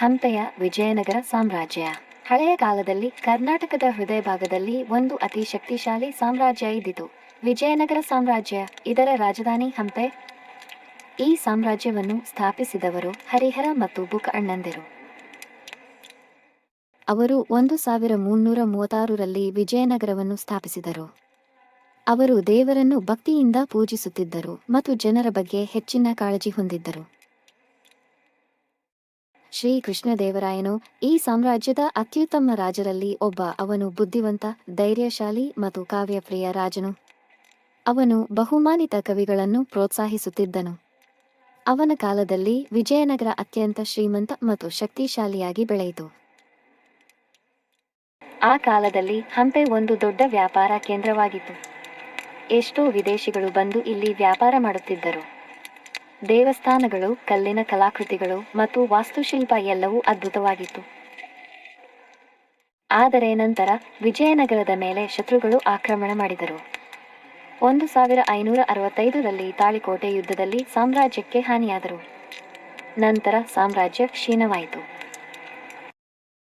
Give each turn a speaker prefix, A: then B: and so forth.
A: ಹಂಪೆಯ ವಿಜಯನಗರ ಸಾಮ್ರಾಜ್ಯ. ಹಳೆಯ ಕಾಲದಲ್ಲಿ ಕರ್ನಾಟಕದ ಹೃದಯ ಭಾಗದಲ್ಲಿ ಒಂದು ಅತಿ ಶಕ್ತಿಶಾಲಿ ಸಾಮ್ರಾಜ್ಯ ಇದ್ದಿತು ವಿಜಯನಗರ ಸಾಮ್ರಾಜ್ಯ, ಇದರ ರಾಜಧಾನಿ ಹಂಪೆ. ಈ ಸಾಮ್ರಾಜ್ಯವನ್ನು ಸ್ಥಾಪಿಸಿದವರು ಹರಿಹರ ಮತ್ತು ಬುಕ್ ಅಣ್ಣಂದಿರು. ಅವರು ಒಂದು ಸಾವಿರ ಮುನ್ನೂರ ಮೂವತ್ತಾರರಲ್ಲಿ ವಿಜಯನಗರವನ್ನು ಸ್ಥಾಪಿಸಿದರು. ಅವರು ದೇವರನ್ನು ಭಕ್ತಿಯಿಂದ ಪೂಜಿಸುತ್ತಿದ್ದರು ಮತ್ತು ಜನರ ಬಗ್ಗೆ ಹೆಚ್ಚಿನ ಕಾಳಜಿ ಹೊಂದಿದ್ದರು. ಶ್ರೀ ಕೃಷ್ಣದೇವರಾಯನು ಈ ಸಾಮ್ರಾಜ್ಯದ ಅತ್ಯುತ್ತಮ ರಾಜರಲ್ಲಿ ಒಬ್ಬ. ಅವನು ಬುದ್ಧಿವಂತ, ಧೈರ್ಯಶಾಲಿ ಮತ್ತು ಕಾವ್ಯಪ್ರಿಯ ರಾಜನು. ಅವನು ಬಹುಮಾನಿತ ಕವಿಗಳನ್ನು ಪ್ರೋತ್ಸಾಹಿಸುತ್ತಿದ್ದನು. ಅವನ ಕಾಲದಲ್ಲಿ ವಿಜಯನಗರ ಅತ್ಯಂತ ಶ್ರೀಮಂತ ಮತ್ತು ಶಕ್ತಿಶಾಲಿಯಾಗಿ ಬೆಳೆಯಿತು. ಆ ಕಾಲದಲ್ಲಿ ಹಂಪೆ ಒಂದು ದೊಡ್ಡ ವ್ಯಾಪಾರ ಕೇಂದ್ರವಾಗಿತ್ತು. ಎಷ್ಟೋ ವಿದೇಶಿಗಳು ಬಂದು ಇಲ್ಲಿ ವ್ಯಾಪಾರ ಮಾಡುತ್ತಿದ್ದರು. ದೇವಸ್ಥಾನಗಳು, ಕಲ್ಲಿನ ಕಲಾಕೃತಿಗಳು ಮತ್ತು ವಾಸ್ತುಶಿಲ್ಪ ಎಲ್ಲವೂ ಅದ್ಭುತವಾಗಿತ್ತು. ಆದರೆ ನಂತರ ವಿಜಯನಗರದ ಮೇಲೆ ಶತ್ರುಗಳು ಆಕ್ರಮಣ ಮಾಡಿದರು. ಒಂದು ಸಾವಿರ ಐನೂರ ಅರವತ್ತೈದರಲ್ಲಿ ತಾಳಿಕೋಟೆ ಯುದ್ಧದಲ್ಲಿ ಸಾಮ್ರಾಜ್ಯಕ್ಕೆ ಹಾನಿಯಾದರು. ನಂತರ ಸಾಮ್ರಾಜ್ಯ ಕ್ಷೀಣವಾಯಿತು.